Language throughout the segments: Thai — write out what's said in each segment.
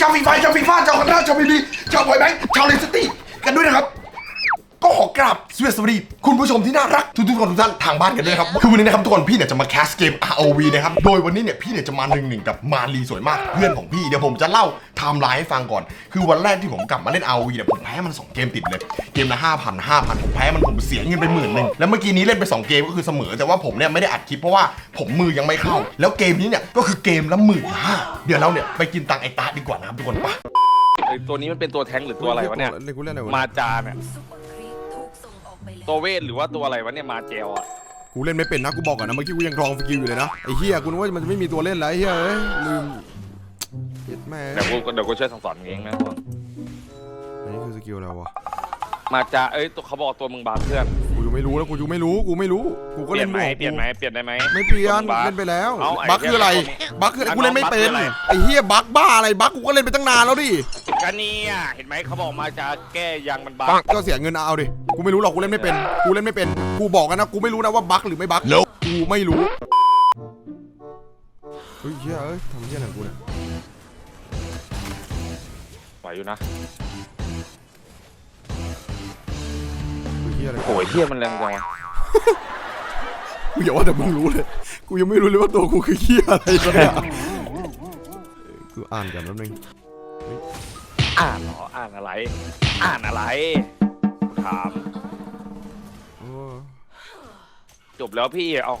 ชาวฟีไฟชาวฟีฟ่าชาวคอนาชาวบีบีชาวบอยแบงค์ชาวเลสตี้กันด้วยนะครับ ก็ขอกราบสวัสดีคุณผู้ชมที่น่ารักทุกๆคนทุกท่านทางบ้านกันด้วยนะครับคือวันนี้นะครับทุกคนพี่เนี่ยจะมาแคสเกม ROV นะครับโดยวันนี้เนี่ยพี่เนี่ยจะมาหนึ่งหนึ่งกับมารีสวยมากเพื่อนของพี่เดี๋ยวผมจะเล่าไทม์ไลน์ให้ฟังก่อน คือวันแรกที่ผมกลับมาเล่น ROV เนี่ยผมแพ้มันสองเกมติดเลยเกมละห้าพันห้าพันผมแพ้มันผมเสียเงินไปหมื่นหนึ่งแล้วเมื่อกี้นี้เล่นไปสองเกมก็คือเสมอแต่ว่าผมเนี่ยไม่ได้อัดคลิปเพราะว่าผมมือยังไม่เข้า แล้วเกมนี้เนี่ยก็คือเกมละหมื่นห้าเดี๋ยวเราเนี่ยไปกินตังค์ไอ้ตาดีกว่านะครับทุกคนไปไอ้ตัวนี้มันเป็นตัวแท้งหรือตัวอะไรวะเนี่ย เล่นกูเล่นอะไรวะมาเนี่ย จาเนี่ยตัวเวทหรือว่าตัวอะไรวะเนี่ยมาเจลอะกูเล่นไม่เป็นนะกูบอกก่อนนะเมื่อกี้กูยังครองสกิลอยู่เลยนะไอ้เฮียกูนึกว่ามันจะไม่มีตัวเล่นแล้วไอ้เฮียเอ้ยลืมเย็ดแม่เดี๋ยวกูเดี๋ยวกูช่วยสั่งสอนมึงเองนะพวกอันนี้คือสกิลอะไรวะมาจาเอ้ยตัวเขาบอกตัวมึงบาเพื่อนกูยังไม่รู้แล้วกูยังไม่รู้กูไม่รู้กูก็เปลี่เล่ยนนไหมมั่วเปลี่ยนไหมเปลี่ยนได้ไหมไม่เปลี่ยนตัวมึงบา เล่นไปแล้วเอาไอ้บั๊กคืออะไรเหี้ยบั๊กคืออะไรอะกูเล่นไม่เป็นบั๊กคืออะไรไอ้เฮียบั๊กบ้าอะไรบั๊กกูก็เล่นไปตั้งนานแล้วดิ กันเนี่ยเห็นไหมเขาบอกมาจาแก้ยางมันบาก็เสียเงินเอาดิ กูไม่รู้หรอกกูเล่นไม่เป็น กูเล่นไม่เป็น กูบอกกันนะกูไม่รู้นะว่าบั๊กหรือไม่บั๊กกูไม่รู้ เฮ้ยเฮียเอ้ยทำเฮียอะไรของกูเนี่ย ไหวอยู่นะเฮ้ยเฮียอะไรโอ้ยเที่ยมันแรงจังวะกูอย่าว่าแต่มึงรู้เลย กูยังไม่รู้เลยว่าตัวกูคือเหี้ยอะไรตอนเนี้ยกูอ่านกันแล้วนึง อ่านเหรออ่านอะไร อ่านอะไรถาม โอ้จบแล้วพี่เอา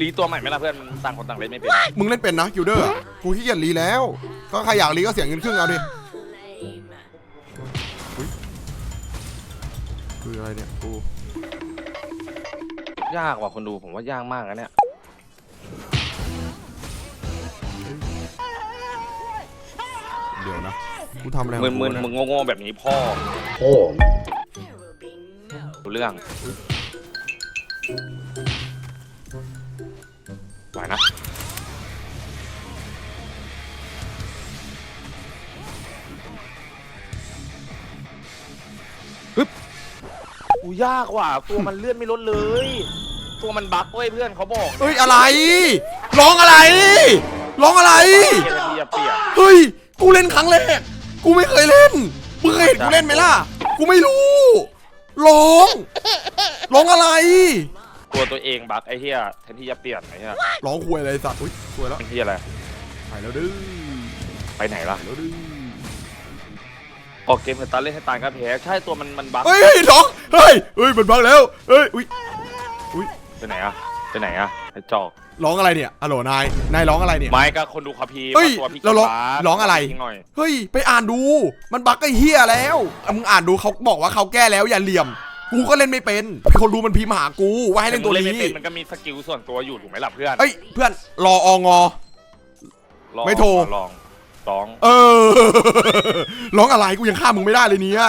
รีตัวใหม่ไหมล่ะเพื่อนต่างคนต่างเล่นไม่เป็นมึงเล่นเป็นนะกิลเดอร์อะกูขี้เกียจรีแล้ว ก็ใครอยากรีก็เสียเงินครึ่งเอาดิอุ๊ยคืออะไรเนี่ยกูยากว่ะคนดูผมว่ายากมากนะเนี่ยเดี๋ยวนะ กูทำอะไรขมึอนงกูมึนเนี่ยมึงโง่ๆแบบนี้พ่อรู้เรื่องไหวนะปึ๊บอูยากว่ะตัวมันเลื่อนไม่ลดเลย ตัวมันบั๊กเว้ยเพื่อนเขาบอกเฮ้ยอะไร ร้องอะไร ร้องอะไรเปลี่ยนทีจะเปลี่ยนเฮ้ย กูเล่นครั้งแรก กูไม่เคยเล่นมึงเคยเห็นกูเล่นไหมล่ะ กูไม่รู้ร้องร้องอะไรตัวตัวเองบั๊กไอ้เหี้ยแทนที่จะเปลี่ยนไอ้เหี้ยร้องควยอะไรสัตว์อุ้ยควยแล้วเป็นที่อะไรหายแล้วดื้อไปไหนล่ะหายแล้วดื้อออกเกมกับตาเล่นให้ตายก็แพ้ใช่ตัวมันมันบั๊กเฮ้ยเฮ้ยร้องเฮ้ยเฮ้ยมันบังแล้วเฮ้ยอุ้ยอุ้ยไปไหนอะไปไหนอะไอ้จอก ร้องอะไรเนี่ยฮัลโหลนาย นายร้องอะไรเนี่ย ไม่ก็คนดูเขาพีเฮ้ยว่าตัวพี่เราร้องบั๊กร้องอะไรทิ้หน่อยเฮ้ย ไปอ่านดู มันบักไอ้เฮียแล้วอะมึงอ่านดูเขาบอกว่าเขาแก้แล้วอย่าเหลี่ยม กูก็เล่นไม่เป็นคนดูมันพิมพ์มาหากูว่าให้เล่นตัวแต่มึงนี้ไม่เป็นมันก็มีสกิลส่วนตัวอยู่ถูกไหมล่ะเพื่อนเอ้ย เพื่อนรอองอ ลองไม่โทร ลองร้องเออ ร้องอะไรกูยังฆ่ามึงไม่ได้เลยเนี่ย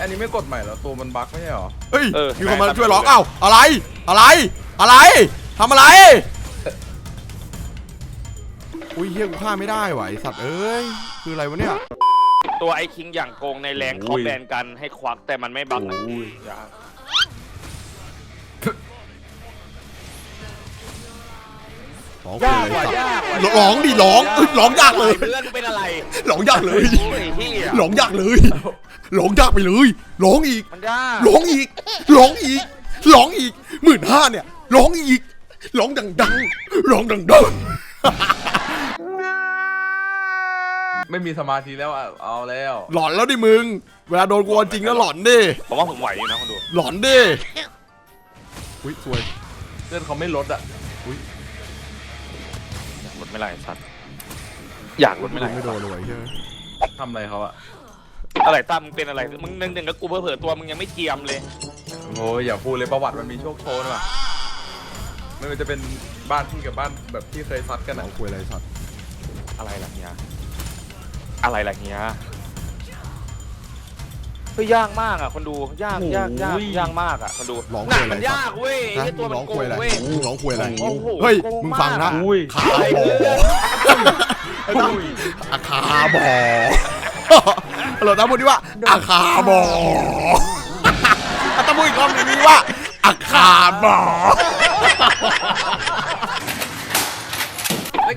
อันนี้ไม่กดใหม่แล้วตัวมันบั๊กไม่ใช่เหรอ เฮ้ยเออมีคนมาได้ช่วยร้องได้เอ้าอะไร อะไรอะไรทำอะไร อุ้ยเฮียกูฆ่าไม่ได้ว่ะไอสัตว์เอ้ย คืออะไรวะเนี่ย ตัวไอ้คิงอย่างโกงในแรงเขาแบนกันให้ควักแต่มันไม่บั๊กอะยากร้องยากเลว่ะยยากว่ะร้องดิร้องเอ้ยร้องยากเลย เพื่อนเป็นอะไรร้องยากเลย โอ้ยเฮียร้องยากเลย ร้องยากไปเลย ร้องอีก มันยาก ร้องอีก ร้องอีก ร้องอีกหมื่นห้าเนี่ย ร้องอีก ร้องดังๆ ร้องดังไม่มีสมาธิแล้วอะเอาแล้ว ๆ หลอนแล้วดิมึง เวลาโดนกวนจริงก็หลอนดิ ผมว่าผมไหวอยู่นะคนดูหลอนดิ อุ้ยสวย เลือดเขาไม่ลดอะอยากลดไม่ไรสัตว์อยากลดไม่ไรไม่โดนเลยใช่ไหมทำอะไรเขาอะอะไรตั้มมึงเป็นอะไรมึงหนึ่งหนึ่งกับกูเผลอๆตัวมึงยังไม่เจียมเลยโอ้ยอย่าพูดเลยประวัติมันมีโชคโชนว่ะ ไม่ว่าจะเป็นบ้านพี่กับบ้านแบบที่เคยซัดกันหนอะองคุยอะไรสัตว์อะไรล่ะเฮียอะไรล่ะเฮียเฮ้ยยากมากอะคนดูยากยากยากยากมากอะคนดูร้องหคุนัยกอะไรมันสัยาตกว์เว้ยฮะไอ้ตัวมึงมันร้องโกคุยงอะไรเว้ย มึงร้องคุยอะไร โอ้โหเฮ้ย โกงมึงฟังนะมากขาบออาคาบอฮัลโหลตาพูดดิว่าอาคาบอตาพูดอีกรอบหนึงดิว่าอาคาบอ ไม่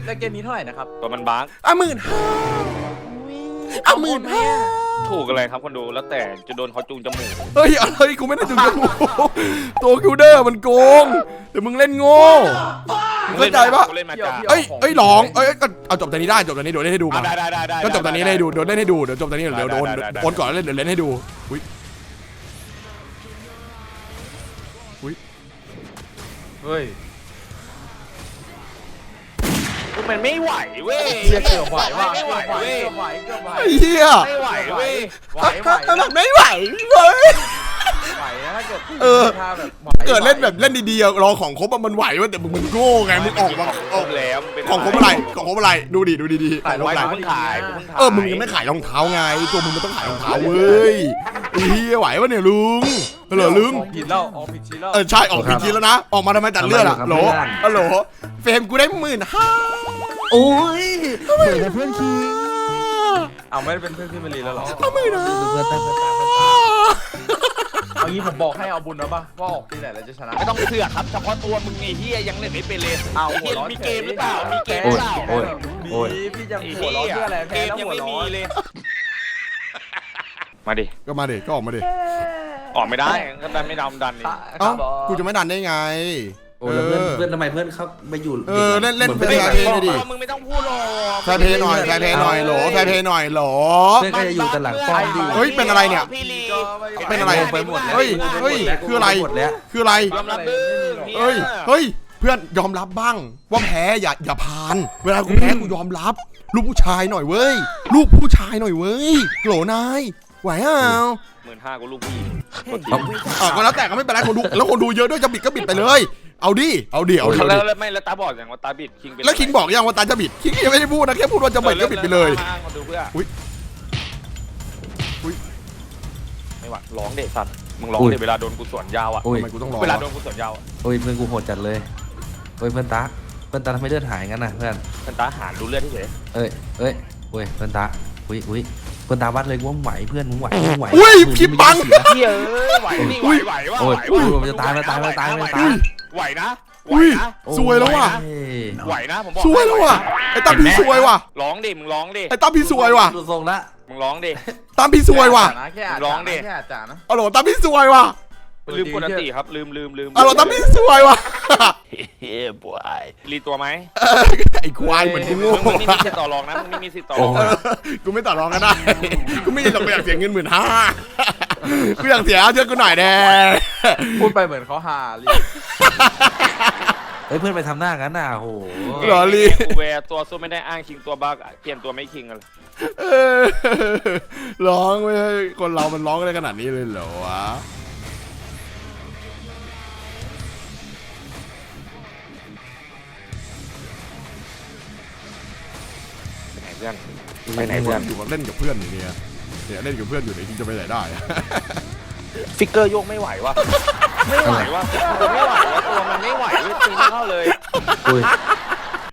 แล้วเกมนี้เท่าไหร่นะครับตัวมันบักอะหมื่นห้าอะหมื่นห้าถูกอะไรครับคนดูแล้วแต่จะโดนเขาจูงจมูกเฮ้ยอะไรกูไม่ได้จุดจมูกตัวคิวเดอร์มันโกงเดี๋ยวมึงเล่นโง่มึงเข้าใจปะเล่นมาจ้าเอ้ยเอ้ยหลองเอ้ยก็เอาจบตอนนี้ได้จบตอนนี้เดี๋ยวเล่นให้ดูมาได้ได้ได้ได้ก็จบตอนนี้เล่นให้ดูเดี๋ยวเล่นให้ดูเดี๋ยวจบตอนนี้เดี๋ยวโดนได้ได้ได้โดนก่อนแล้วเล่นเดี๋ยวเล่นให้ดูอุ้ยเฮ้ย มันไม่ไหวเว้ยเชี่ยเกือบไหวว่ะไม่ไหวเว้ยเกือบไหวเกือบไหวไอ้เหี้ยไม่ไหวเว้ยไหวไหวแบบไม่ไหวเว้ยไหวนะถ้าเกิดเออถ้าแบบไหวเกิดเล่นแบบเล่นดีๆอะรอของครบอะมันไหวเว้ยแต่มึงมันโง่ไงมึงออกมาออกแล้วมันเป็นของครบอะไรของครบอะไรดูดิดูดีๆขาขายยรรอองงเท้าเท้าเพิ่งขายเพิ่งขายเออมึงยังไม่ขายรองเท้าไง ตัวมึงมันต้องขายรองเท้าเว้ยไอ้เหี้ยไหวปะเนี่ยลุงเหรอลุงออกผิดแล้วออกผิดชิ้นแล้วเออใช่ออกผิดทีแล้วนะออกมาทำไมตัดเลือดอะโหลฮัลโหลเฟรมกูได้หมื่นห้า โอ้ยเปิดแต่เพื่อนคิงเอาไม่ได้เป็นเพื่อนพี่มารีแล้วเหรอหมื่นห้าเพื่อนตั้งเพื่อนตั้งเอางี้ผมบอกให้เอาบุญนะป่ะว่าออกปีไหนแล้วจะชนะไม่ต้องเสือกครับเฉพาะตัวมึงไอ้เฮียยังเล่นไม่เป็นเลยเอาไอ้หัเฮีวยร้อนมีเกมหรือเปล่ามีเกมหโอ้รืยอเปล่าโอ้ยดีโอ้ยพี่จะไอ้หัวเฮีร้อนเพื่ออะไรเกแพ้มแล้วยังหัวไม่ร้มีอนเลย มาดิก็มาดิก็ออกมาดิออกไม่ได้ก็ดันไม่ดำดันนี่เอ้ากูจะไม่ดันได้ไง โอ้ยแล้วเพื่อนเพื่อนทำไมเพื่อนเขาไปอยู่เออเล่นเล่นหมือเพื่อนไม่อะได้ไรดิมึงไม่ต้องพูดหรอกแฟร์เพย์หน่อยแฟร์เพย์หน่อยโหลแฟร์เพย์หน่อยโหลเพื่อนก็จะอยู่แต่หลังป้อมดีเฮ้ยเป็นอะไรเนี่ยพี่ลีเป็นอะไรไปหมดแล้วเฮ้ยเฮ้ยคืออะไรหมดแล้วคืออะไรยอมรับดื้อเฮ้ยเฮ้ยเพื่อนยอมรับบ้าง ว่าแพ้อย่าอย่าพาน เวลากูแพ้กูยอมรับ ลูกผู้ชายหน่อยเว้ยลูกผู้ชายหน่อยเว้ยโหลนายไหวเปล่าหมื่นห้ากูลูกพี่อะก็แล้วแต่ก็ไม่เป็นไรคนดูแล้วคนดูเยอะด้วยจะบิดก็บิดไปเลย เอาดิ เอาดิ เอาดิเอาแล้วดิแล้วไม่แล้วตาบอดอย่างว่าตาบิดคิงเป็นแล้วคิงบอกยังว่าตาจะบิด คิงยังไม่ได้พูดนะแค่พูดว่าจะบิดก็บิดไปเลยอ้างมาดูเพื่ออยอุ๊ยไม่หวัดร้องเด็สัตว์มึงร้องอุ๊ยเด็เวลาโดนกูสวนยาวอะโอ้ยทำไมกูต้องรอเวลาโดนกูสวนยาวอะโอ้ยเพื่อนกูโหดจัดเลยโอ้ยเพื่อนตาเพื่อนตาทำไมเลือดหายงั้นน่ะเพื่อนเป็นตาหารรู้เลือดที่เฉยเอ้ยเอ้ยโอ้ยเพื่อนตาอุ้ยอุ้ยเพื่อนตาวัดเลยว่ามึงไหวเพื่อนมึงไหวมึงไหวอุ้ยมึคลิปบังมึไม่ได้เสียเฮียเอ้ยไหวนี่ไหวไหวว่าโอ้ยไหวโอ้ยว่ามันจะตายมันตายมันตายมันตาย ไหวนะไหวอุ้ยนะสวยแล้วว่ะเอ้ยไหวนะผมบอกสวยแล้วว่ะไอ้ตั้มพี่สวยว่ะร้องดิมึงร้องดิไอ้ตั้มพี่สวยว่ะดูทรงละมึงร้องดิ ตั้มพี่สวยว่ะแค่อาจร้องดิ แค่อาจารย์นะเอาโหลตั้มพี่สวยว่ะลืมกดอันติครับลืมลืมลืมเอาโหลตั้มพี่สวยว่ะเฮ้ยบวยรีตัวไหมเออไอ้ควายเหมือนกูมึโง่งมึงไม่มีสิทธิ์ต่อรองนะมึงไม่มีสิทธิ์ต่อรองเออกูไม่ต่อรองก็ได้กูไม่หรอกกูอยากเสียเงินหมื่นห้า กูอยากเสียเชื่อกูหน่อยแน่พูดไปเหมือนเขาหาลีเอ้ยเพื่อนไปทำหน้างั้นน่ะโอ้โหหรอลีกูแวร์ตัวสู้ไม่ได้อ้างคิงตัวบักเปลี่ยนตัวไม่คิงกันเออร้องไม่ให้คนเรามันร้องได้ขนาดนี้เลยเหรอวะไปไหนเพื่อนไปไหนเพื่อนอยู่กับเล่นกับเพื่อนอยู่เนี่ย เนี่ยเล่นกับเพื่อนอยู่เนี่ยที่จะไปไหนได้อะฟิกเกอร์โยกไม่ไหววะไม่ไหววะตัวไม่ไหววะตัวมันไม่ไหวเลยตีไม่เข้าเลย อุ้ย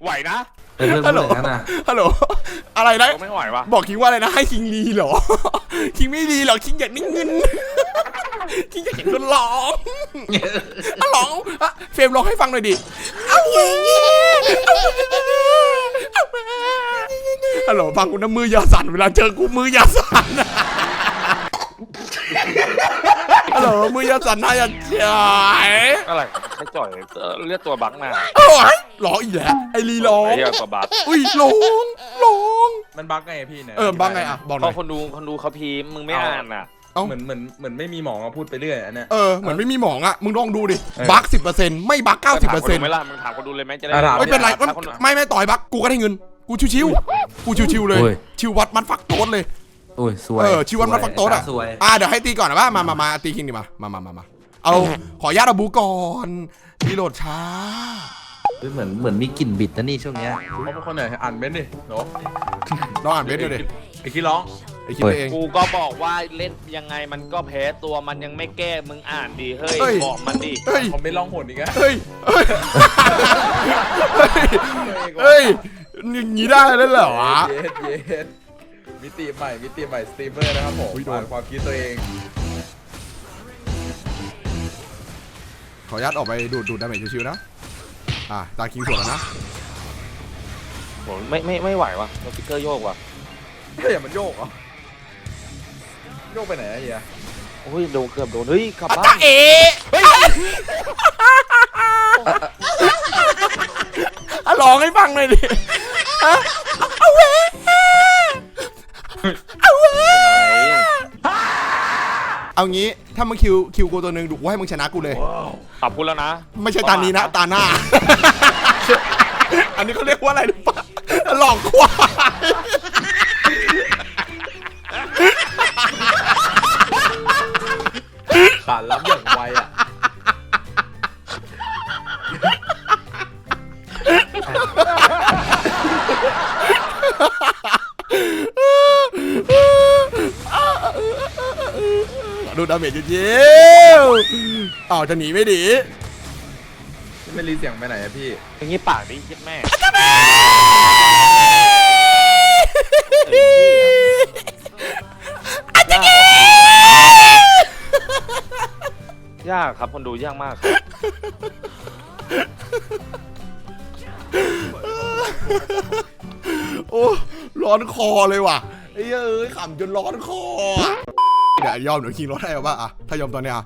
ไหวนะเอ้ยเพื่อนพูดอย่างนั้นน่ะฮัลโหล อะไรนะ ตัวไม่ไหววะบอกคิงว่าอะไรนะให้คิงรีเหรอ คิงไม่รีหรอกคิงอยากได้เงิน คิงอยากเห็นคนร้องอะร้องอะเฟรมร้องให้ฟังหน่อยดิเอาเย่เย่ ฮัลโหลฟังกูนะมือยาสั่นเวลาเจอกูมือยาสั่นฮัลโหลมือยาสั่นน่าจะจ่ายอะไรไอ้จ่อยเออเรียกตัวบักมาโอ้ยร้องอีกแล้วไอ้ลีร้องไอ้เรียกตัวบักอุ้ยร้องร้องมันบั๊กไงพี่เนี่ยเออบ้างไงอะบอกหเพน่อย ราะคนดูคนดูเขาพีมมึงไม่อ่านอะ เอ้า เหมือนเหมือนเหมือนไม่มีหมอมาพูดไปเรื่อยอันเนี้ย เออเหมือนไม่มีหมองอะมึงลองดูดิเออ บั๊กสิบเปอร์เซ็นต์ไม่บั๊กเก้าสิบเปอร์เซ็นต์ ไม่ล่ะมึงถามคนดูเลยไหมจะได้อะถาม ไม่เป็นไรถามคนดูไม่ไม่ต่อยบั๊กกูก็ได้เงิน กูชิวๆกูชิวๆเลย โอ้ย ชิววัดมันฟักโต๊ดเลย โอ้ยสวยเออชิววัดมันฟักโต๊ดอะสวย อะเดี๋ยวให้ตีก่อนนะว่ามามามาตีคิงดิมามามามามาเอาขออนุญาตเอาบูก่อนรีโหลดช้า เฮ้ยเหมือนเหมือนมีกลิ่นบิดนะนี่ช่วงเนี้ยเขาเป็นคนไหนอ่านเบนดิโหนลองอ่านเบสดูดิไอ้ขี้ร้อง ไอ้คิดเอง กูก็บอกว่าเล่นยังไงมันก็แพ้ตัวมันยังไม่แก้มึงอ่านดีเฮ้ยเฮ้ย บอกมันดิเฮ้ย คอมเมนต์ร้องโหดอีกแล้วเฮ้ย เฮ้ย เฮ้ยอย่างนี้ได้แล้วเหรอวะ เย็ดเย็ดมิติใหม่มิติใหม่สตรีมเมอร์นะครับผมอุ๊ยโดน อ่านความคิดตัวเองขออนุญาตออกไปดูดดูดดาเมจชิวๆนะ อะ ตาคิงสวนแล้วนะโหไม่ไม่ไม่ไหววะโดนฟิกเกอร์โยกว่ะเฮ้ยมันโยกเหรอ โยกไปไหนอะเฮียโอ้ยโดนเกือบโดนเฮ้ยกลับบ้าตานเอ๋อะร้องให้ฟังหน่อยดิอะเอาเว้เอาเว้เอางี้ถ้ามึงคิวคิวกูตัวหนึ่งดูกูให้มึงชนะกูเลยขอบคุณแล้วนะไม่ใช่ตานี้นะ ตาหน้า อันนี้เขาเรียกว่าอะไรรู้ปะหลอกควา ยขาดรับอย่างไวอะดูดาเมจเยี่ยวๆอ้าวจะหนีไม่ดีไม่รีเสียงไปไหนอะพี่ อย่างงี้ปากดิคิดแม่ ยากครับคนดูยากมากครับโอ้ร้อนคอเลยว่ะไอ้เอ้ยขำจนร้อนคออะเดี๋ยวยอมเดี๋ยวคิงรถให้เอาป่ะอะถ้ายอมตอนเนี้ยอะ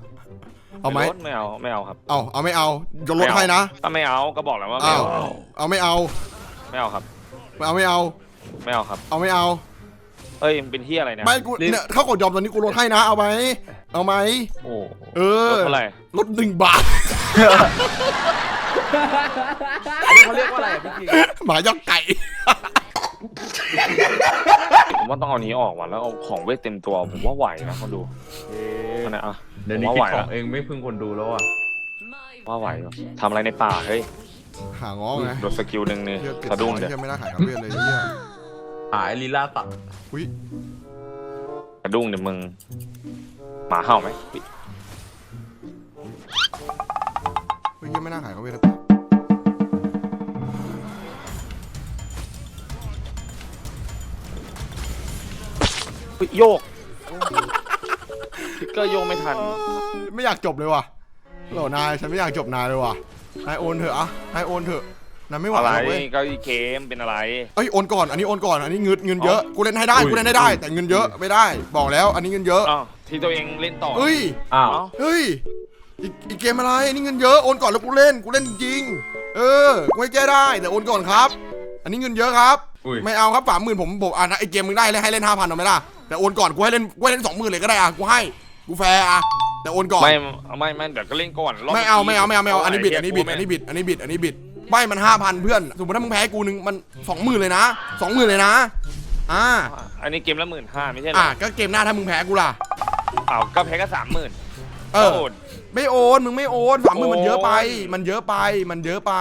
เอาไหมลดไม่เอาไม่เอาครับเอาเอาไม่เอาจะลดให้นะถ้าไม่เอาก็บอกแล้วว่าไม่อ้าวเอาเอาไม่เอาไม่เอาครับเอาไม่เอาไม่เอาครับ เอาไม่เอาเอ้ยมึงเป็นที่อะไรเนี่ยไม่กูเนี่ยถ้ากดยอมตอนนี้กูลดให้นะเอาไหม เอาไหม โอ้เออลดเท่าไหร่ลดหนึ่งบาท อันนี้เขาเรียกว่าอะไรอะพี่กิงหมาย่องไก่ ผมว่าต้องเอานี้ออกว่ะแล้วเอาของเวทเต็มตัวผมว่าไหวนะคนดูอันไหนอะเดี๋ยวนี้ผมคิดว่าไหวขอแล้วงเองไม่พึ่งคนดูแล้วอะว่าไหวว่ะทำอะไรในป่าเฮ้ยหางอไงโดนสกิลหนึ่งนี่เหี้ยเจ็ดสะดุ้งร้อยเดี๋ยเหี้ยไม่น่าขายคาเฟ่เลยเหี้ยหายลีลาตัดอุ้ยสะดุ้งเดี๋ยวมึง หมาเห่าไหมอุ๊ยเฮ้ยเหี้ยไม่น่าขายคาเฟ่เลยอุ๊ยโยกฟิกเกอร์โยกไม่ทัน ไม่อยากจบเลยว่ะโหลนายฉันไม่อยากจบนายเลยว่ะนายโอนเถอะอะนายโอนเถอะนายไม่ไหวอะไรหรอกเว้ยก็อีเกมเป็นอะไร เอ้ยโอนก่อนอันนี้โอนก่อนอันนี้เงินเงินเยอะกูเล่นให้ได้กูเล่นให้ได้ แต่เงินเยอะไม่ได้ บอกแล้ว อันนี้เงินเยอะ อ้าว ที่ตัวเองเล่นต่อเฮ้ย อ้าวเอ้าเฮ้ยอีกอีกเกมอะไรอันนี่เงินเยอะโอนก่อนแล้วกูเล่นกูเล่นจริงเออกูให้แก้ได้แต่โอนก่อนครับ อันนี้เงินเยอะครับ อุ้ยไม่เอาครับสามหมื่นผมผมอะนะไอเกมมึงได้เลยให้เล่นห้าพันเอาไหมล่ะแต่โอนก่อนกูให้เล่นกูให้เล่นสองหมื่นเลยก็ได้อะกูให้กูแฟร์อะแต่โอนก่อน ไม่ไม่ไม่เดี๋ยวก็เล่นก่อนรบไม่เอาไม่เอาไม่เอาไม่เอาอันนี้บิดไหี้อัยนนี้บิดกลัวอันนี้บิดอันนี้บิดอันนี้บิดใบมันห้าพันเพื่อนสมมติถ้ามึงแพ้กูนึงมันสองหมื่นเลยนะสองหมื่นเลยนะอ่าอันนี้เกมละหมื่นห้าไม่ใช่เหรอะอก็เกมหน้าถ้ามึงแพ้กูล่ะ อ้าวก็แพ้ก็สามหมื่นเออ ไม่โอน มึงไม่โอนสามหมื่นมันเยอะไปโอนมันเยอะไป มันเยอะไป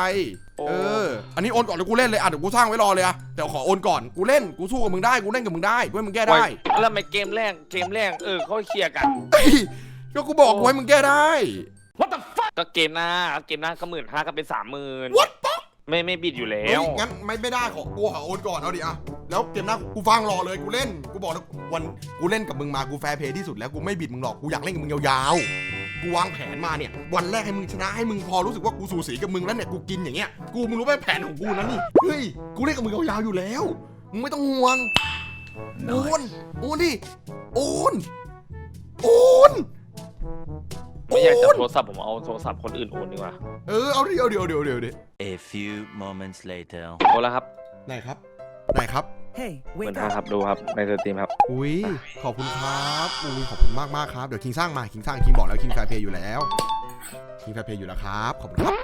โอ้เออ อันนี้โอนก่อนแล้วกูเล่นเลย อะเดี๋ยวกูสร้างไว้รอเลยอะแต่ขอโอนก่อน กูเล่น กูสู้กับมึงได้ กูเล่นกับมึงได้ กูให้มึงแก้ได้แล้วทำไมเกมแรก เกมแรก เออเขาเคลียร์กันเฮ้ยก็กูบอกกูให้มึงแก้ได้ก็เกมหน้า เกมหน้าก็หมื่นห้าก็เป็นสามหมื่น What ไม่ไม่บิดอยู่แล้เฮ้ยว งั้นไม่ไม่ได้ขอกูขอโอนก่อนเอาดิอะแล้วเกมหน้ากูฟังรอเลยกูเล่นกูบอกแล้ววันกูเล่นกับมึงมากูแฟร์เพย์ที่สุดแล้วกูไม่บิดมึงหรอกกูอยากเล่นกับมึงยาวๆกูวางแผนมาเนี่ย วันแรกให้มึงชนะให้มึงพอรู้สึกว่ากูสูสีกับมึงแล้วเนี่ยกูกินอย่างเงี้ยกูมึงรู้ไหมแผนของกูนะนี่เฮ้ยกูเล่นกับมึงยาวๆอยู่แล้วมึงไม่ต้องห่วงโอนโอนดิโอนโอนไม่อยากจับโทรศัพท์ผมเอาโทรศัพท์คนอื่นโอนดีกว่า เออเอาดิเอาดิเอาดิเอาดิเอาดิ A few moments later. โอนแล้วครับไหนครับไหนครับ Hey, หมื่น wake ห้า up. ครับดูครับในสตรีมครับ อุ้ยขอบคุณครับอุ้ยขอบคุณมากมากๆครับเดี๋ยวคิงสร้างมาคิงสร้างคิงบอกแล้วคิงแฟร์เพย์อยู่แล้วคิงแฟร์เพย์อยู่แล้วครับขอบคุณครับ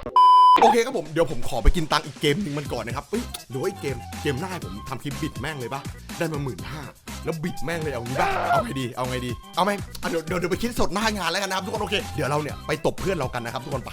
โอเคครับผมเดี๋ยวผมขอไปกินตังค์อีกเกมหนึ่งมันก่อนนะครับเอ้ยหรือว่าอีกเกมเกมหน้าให้ผมทำคลิปบิดแม่งเลยปะได้มาหมื่นห้าแล้วบิดแม่งเลยเอางี้ปะเอาไงดีเอาไงดีเอาไหมอะเดี๋ยวเดี๋ยวเดี๋ยวไปคิดสดหน้างานแล้วกันนะครับทุกคนโอเคเดี๋ยวเราเนี่ยไปตบเพื่อนเรากันนะครับทุกคนไป